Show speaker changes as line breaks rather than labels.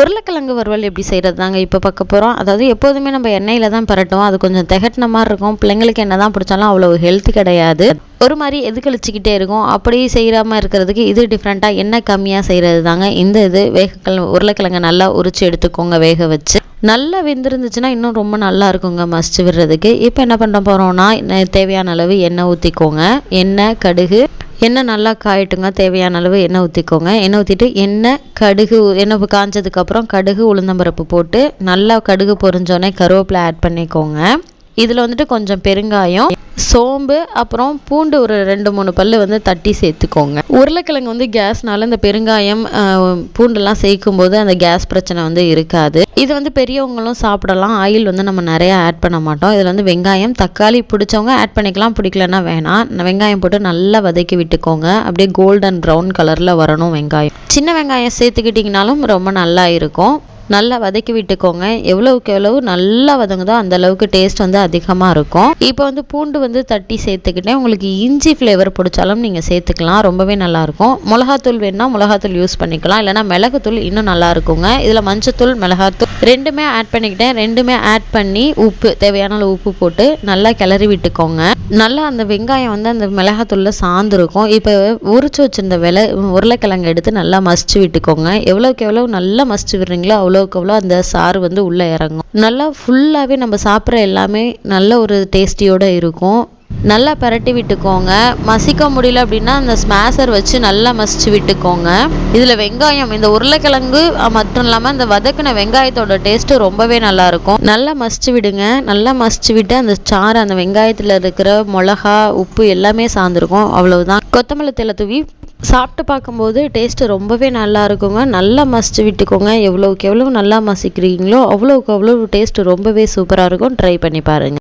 உருளைக்கிழங்கு வறுவல் எப்படி செய்கிறது தாங்க இப்போ பார்க்க போகிறோம் அதாவது எப்போதுமே நம்ம எண்ணெயில் தான் பரட்டும் அது கொஞ்சம் திகட்டின மாதிரி இருக்கும். பிள்ளைங்களுக்கு என்ன தான் பிடிச்சாலும் அவ்வளோ ஹெல்த் கிடையாது. ஒரு மாதிரி எது கழிச்சிக்கிட்டே இருக்கும்? அப்படி செய்யாமல் இருக்கிறதுக்கு இது டிஃப்ரெண்ட்டாக எண்ணெய் கம்மியாக செய்கிறது தாங்க இந்த இது வேகக்கிழங்கு உருளைக்கிழங்கு நல்லா உரிச்சு எடுத்துக்கோங்க வேக வச்சு. நல்லா வெந்திருந்துச்சுன்னா இன்னும் ரொம்ப நல்லா இருக்குங்க மசிச்சு விடுறதுக்கு. இப்போ என்ன பண்ண போகிறோம்னா தேவையான அளவு எண்ணெய் ஊற்றிக்கோங்க எண்ணெய் கடுகு எண்ணெய் நல்லா காயட்டுங்க. தேவையான அளவு எண்ணெய் ஊற்றிக்கோங்க எண்ணெய் ஊற்றிட்டு எண்ணெய் கடுகு எண்ணெய் காஞ்சதுக்கப்புறம் கடுகு உளுந்தம்பருப்பு போட்டு நல்லா கடுகு பொறிஞ்சோடனே கருவேப்பிலை ஆட் பண்ணிக்கோங்க. இதில் வந்துட்டு கொஞ்சம் பெருங்காயம் சோம்பு அப்புறம் பூண்டு ஒரு ரெண்டு மூணு பல்லு வந்து தட்டி சேர்த்துக்கோங்க. உருளைக்கிழங்கு வந்து கேஸ்னால இந்த பெருங்காயம் பூண்டெல்லாம் சேர்க்கும் போது அந்த கேஸ் பிரச்சனை வந்து இருக்காது. இது வந்து பெரியவங்களும் சாப்பிடலாம். ஆயில் வந்து நம்ம நிறைய ஆட் பண்ண மாட்டோம். இதில் வந்து வெங்காயம் தக்காளி பிடிச்சவங்க ஆட் பண்ணிக்கலாம். பிடிக்கலன்னா வேணாம் வெங்காயம் போட்டு நல்லா வதக்கி விட்டுக்கோங்க. அப்படியே கோல்டன் ப்ரௌன் கலரில் வரணும் வெங்காயம். சின்ன வெங்காயம் சேர்த்துக்கிட்டிங்கனாலும் ரொம்ப நல்லா இருக்கும். நல்லா வதக்கி விட்டுக்கோங்க. எவ்வளவுக்கு எவ்வளவு நல்லா வதங்குதோ அந்த அளவுக்கு டேஸ்ட் வந்து அதிகமாக இருக்கும். இப்போ வந்து பூண்டு வந்து தட்டி சேர்த்துக்கிட்டேன். உங்களுக்கு இஞ்சி ஃப்ளேவர் பிடிச்சாலும் நீங்கள் சேர்த்துக்கலாம். ரொம்பவே நல்லாயிருக்கும் மிளகாத்தூள் வேணுன்னா மிளகாத்தூள் யூஸ் பண்ணிக்கலாம். இல்லைனா மிளகுத்தூள் இன்னும் நல்லா இருக்குங்க. இதில் மஞ்சத்தூள் மிளகாத்தூள் ரெண்டுமே ஆட் பண்ணிக்கிட்டேன். ரெண்டுமே ஆட் பண்ணி உப்பு தேவையான அளவு உப்பு போட்டு நல்லா கிளறி விட்டுக்கோங்க. நல்லா அந்த வெங்காயம் வந்து அந்த மிளகாத்தூளில் சார்ந்துருக்கும். இப்போ உரிச்சு வச்சிருந்த விலை உருளைக்கிழங்கு எடுத்து நல்லா மசிச்சு விட்டுக்கோங்க. எவ்வளோக்கு எவ்வளோ நல்லா மசிச்சு விடுறீங்களோ அவ்வளோ அவ்வளோக்கு எவ்வளோ அந்த சாறு வந்து உள்ளே இறங்கும். நல்லா ஃபுல்லாகவே நம்ம சாப்பிட்ற எல்லாமே நல்ல ஒரு டேஸ்டியோடு இருக்கும். நல்லா பரட்டி விட்டுக்கோங்க. மசிக்க முடியல அப்படின்னா அந்த ஸ்மேஷர் வச்சு நல்லா மசிச்சு விட்டுக்கோங்க. இதில் வெங்காயம் இந்த உருளைக்கிழங்கு மட்டும் இல்லாமல் இந்த வதக்கின வெங்காயத்தோட டேஸ்ட்டு ரொம்பவே நல்லா இருக்கும் நல்லா மசிச்சு விடுங்க. நல்லா மசிச்சு விட்டு அந்த சாறு அந்த வெங்காயத்தில் இருக்கிற மிளகா உப்பு எல்லாமே சார்ந்துருக்கும். அவ்வளவுதான். கொத்தமல்லி தலை தூவி சாப்பிட்டு பார்க்கும்போது டேஸ்ட்டு ரொம்பவே நல்லா இருக்குங்க. நல்லா மசிச்சு விட்டுக்கோங்க. எவ்வளோக்கு எவ்வளோ நல்லா மசிக்கிறீங்களோ அவ்வளோக்கு அவ்வளோ டேஸ்ட்டு ரொம்பவே சூப்பராக இருக்கும். ட்ரை பண்ணி பாருங்கள்